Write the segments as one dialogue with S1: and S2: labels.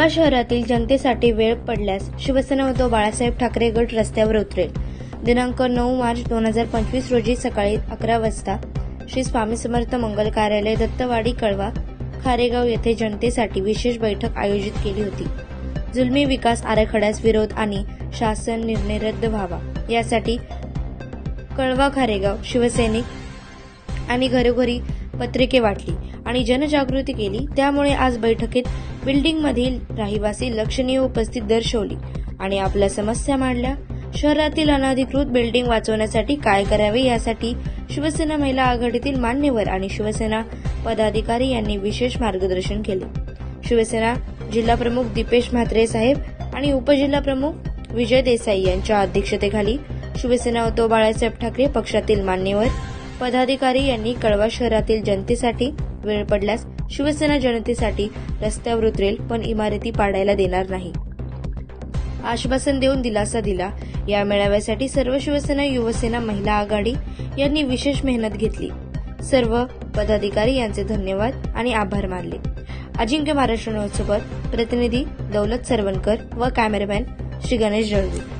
S1: कळवा शहरातील जनतेसाठी वेळ पडल्यास शिवसेना उद्धव बाळासाहेब ठाकरे गट रस्त्यावर उतरेल. दिनांक नऊ मार्च दोन हजार पंचवीस रोजी सकाळी अकरा वाजता श्री स्वामी समर्थ मंगल कार्यालय दत्तवाडी कळवा खारेगाव येथे जनतेसाठी विशेष बैठक आयोजित केली होती. जुलमी विकास आराखड्यास विरोध आणि शासन निर्णय रद्द व्हावा. यासाठी कळवा खारेगाव शिवसैनिक आणि घरोघरी पत्रिके वाटली आणि जनजागृती केली. त्यामुळे आज बैठकीत बिल्डिंगमधील रहिवासी लक्षणीय उपस्थित दर्शवली आणि आपल्या समस्या मांडल्या. शहरातील अनधिकृत बिल्डिंग वाचवण्यासाठी काय करावे यासाठी शिवसेना महिला आघाडीतील मान्यवर आणि शिवसेना पदाधिकारी यांनी विशेष मार्गदर्शन केले. शिवसेना जिल्हा प्रमुख दीपेश म्हात्रे साहेब आणि उपजिल्हा प्रमुख विजय देसाई यांच्या अध्यक्षतेखाली शिवसेना उद्धव बाळासाहेब ठाकरे पक्षातील मान्यवर पदाधिकारी यांनी कळवा शहरातील जनतेसाठी वेळ पडल्यास शिवसेना जनतेसाठी रस्त्यावर उतरेल पण इमारती पाडायला देणार नाही. आश्वासन देऊन दिलासा दिला. या मेळाव्यासाठी सर्व शिवसेना युवसेना महिला आघाडी यांनी विशेष मेहनत घेतली. सर्व पदाधिकारी यांचे धन्यवाद आणि आभार मानले. अजिंक्य महाराष्ट्र न्यूजसोबत प्रतिनिधी दौलत सरवणकर व कॅमेरामॅन श्री गणेश जळवी.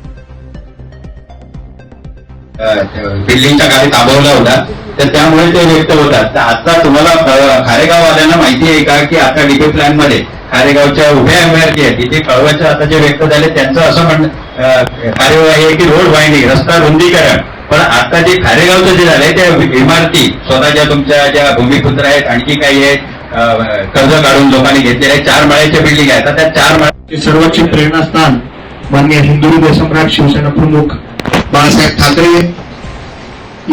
S2: बिल्डिंगच्या खाली ताबवला होता. तर त्यामुळे ते व्यक्त होतात. तर आता तुम्हाला खारेगाव खारेगाववाल्यांना माहिती आहे का की आता डीपी प्लॅनमध्ये खारेगावच्या उभ्या जे आहेत. तिथे कळव्याच्या आता जे व्यक्त झाले त्यांचं असं म्हण कार्यवाही आहे की रोड वाईंडिंग रस्ता रुंदीकरण. पण आता जे खारेगावचं जे झालंय त्या इमारती स्वतःच्या तुमच्या ज्या भूमिपुत्र आहेत आणखी काही आहेत कर्ज काढून लोकांनी घेतलेल्या चार माळ्याच्या बिल्डिंग आहेत. तर त्या चार
S3: माळ्याचे सर्वोच्च प्रेरणास्थान मान्य हिंदू सम्राट शिवसेना प्रमुख बाळासाहेब ठाकरे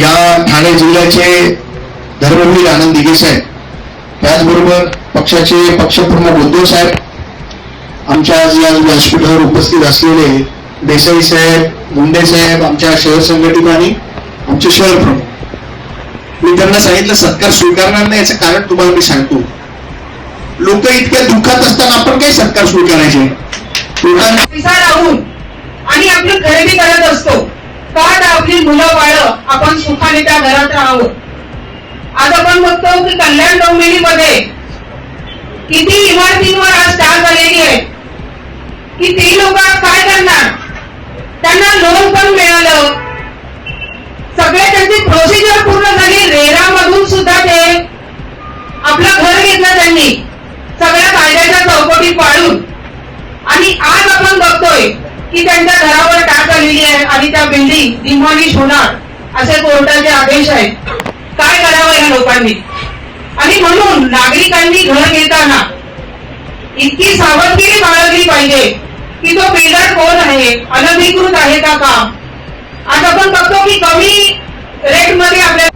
S3: या ठाणे जिल्ह्याचे धर्मवीर आनंद दिघे साहेब त्याचबरोबर पक्षाचे पक्षप्रमुख उद्धव साहेब आमच्या आज या व्यासपीठावर उपस्थित असलेले देसाई साहेब मुंडे साहेब आमच्या शहर संघटित आणि आमचे शहर प्रमुख. मी त्यांना सांगितलं सत्कार स्वीकारणार नाही याचं कारण तुम्हाला मी सांगतो. लोक इतक्या दुःखात असताना आपण काय सत्कार स्वीकारायचे?
S4: राहून आणि आपलं खरेदी करत असतो. का डावली आपली मुलं बाळ आपण सुखाने त्या घरात राहावं. आज आपण बघतो की कल्याण डोंबिवलीमध्ये किती इमारतींवर आज डाग आलेली आहे की ते लोक आज काय करणार? त्यांना लोन पण मिळालं. सगळे त्यांची प्रोसिजर पूर्ण झाली. रेरा मधून सुद्धा ते आपलं घर घेतलं त्यांनी. सगळ्या कायद्याच्या चौकटी पाळून. आणि आज आपण बघतोय की त्यांच्या घरावर टाक आलेली बिल्डिंग डिमॉलिश होणार असे कोर्टाचे आदेश आहेत. काय करावं या लोकांनी? आणि म्हणून नागरिकांनी घर घेताना इतकी सावधगिरी बाळगली पाहिजे की तो बिल्डर कोण आहे? अनधिकृत आहे का काम? आज आपण बघतो की कमी रेटमध्ये आपल्या